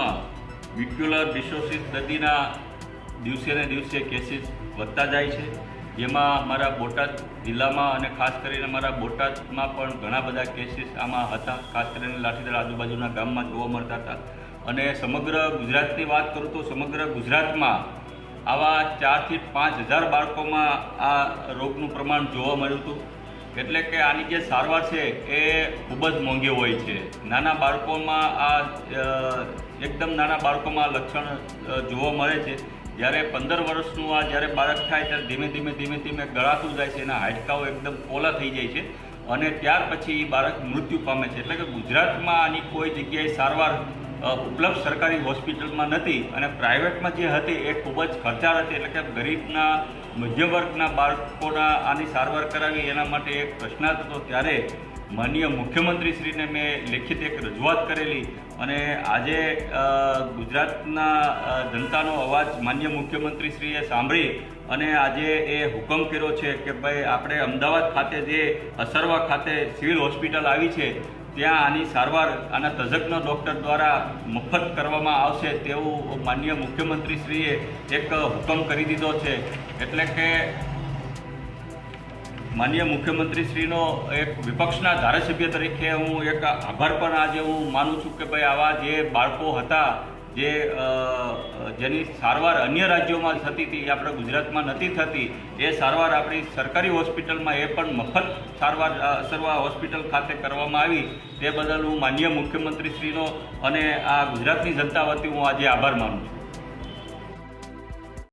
ગુજરાતમાં વિક્યુલર ડિસોસિસ દર્દીના દિવસે ને દિવસે કેસીસ વધતા જાય છે. જેમાં અમારા બોટાદ જિલ્લામાં અને ખાસ કરીને અમારા બોટાદમાં પણ ઘણા બધા કેસીસ આમાં હતા. ખાસ કરીને લાઠીદળ આજુબાજુના ગામમાં જોવા મળતા હતા. અને સમગ્ર ગુજરાતની વાત કરું તો સમગ્ર ગુજરાતમાં આવા ચારથી પાંચ હજાર બાળકોમાં આ રોગનું પ્રમાણ જોવા મળ્યું હતું. એટલે કે આની જે સારવાર છે એ ખૂબ જ મોંઘી હોય છે. નાના બાળકોમાં આ એકદમ નાના બાળકોમાં લક્ષણ જોવા મળે છે. જ્યારે પંદર વર્ષનું આ જ્યારે બાળક થાય ત્યારે ધીમે ધીમે ધીમે ધીમે ગળાતું જાય છે એના હાડકાઓ એકદમ પોલા થઈ જાય છે અને ત્યાર પછી એ બાળક મૃત્યુ પામે છે. એટલે કે ગુજરાતમાં આની કોઈ જગ્યાએ સારવાર ઉપલબ્ધ સરકારી હોસ્પિટલમાં નથી અને પ્રાઇવેટમાં જે હતી એ ખૂબ જ ખર્ચાળ હતી. એટલે કે ગરીબના મધ્યમ વર્ગના બાળકોના આની સારવાર કરાવી એના માટે એક પ્રશ્નાર્થ હતો. ત્યારે માનનીય મુખ્યમંત્રીશ્રીને મેં લેખિત એક રજૂઆત કરેલી અને આજે ગુજરાતના જનતાનો અવાજ માન્ય મુખ્યમંત્રીશ્રીએ સાંભળી અને આજે એ હુકમ કર્યો છે કે ભાઈ આપણે અમદાવાદ ખાતે જે અસરવા ખાતે સિવિલ હોસ્પિટલ આવી છે ત્યાં આની સારવાર આના તજજ્ઞ ડૉક્ટર દ્વારા મફત કરવામાં આવશે તેવું માન્ય મુખ્યમંત્રીશ્રીએ એક હુકમ કરી દીધો છે. એટલે કે માન્ય મુખ્યમંત્રીશ્રીનો એક વિપક્ષના ધારાસભ્ય તરીકે હું એક આભાર પણ આજે હું માનું છું કે ભાઈ આવા જે બાળકો હતા જે જેની સારવાર અન્ય રાજ્યોમાં થતી હતી, એ આપણે ગુજરાતમાં નથી થતી, એ સારવાર આપણી સરકારી હોસ્પિટલમાં એ પણ મફત સારવાર અસરવા હોસ્પિટલ ખાતે કરવામાં આવી. તે બદલ હું માન્ય મુખ્યમંત્રીશ્રીનો અને આ ગુજરાતની જનતા વતી હું આજે આભાર માનું છું.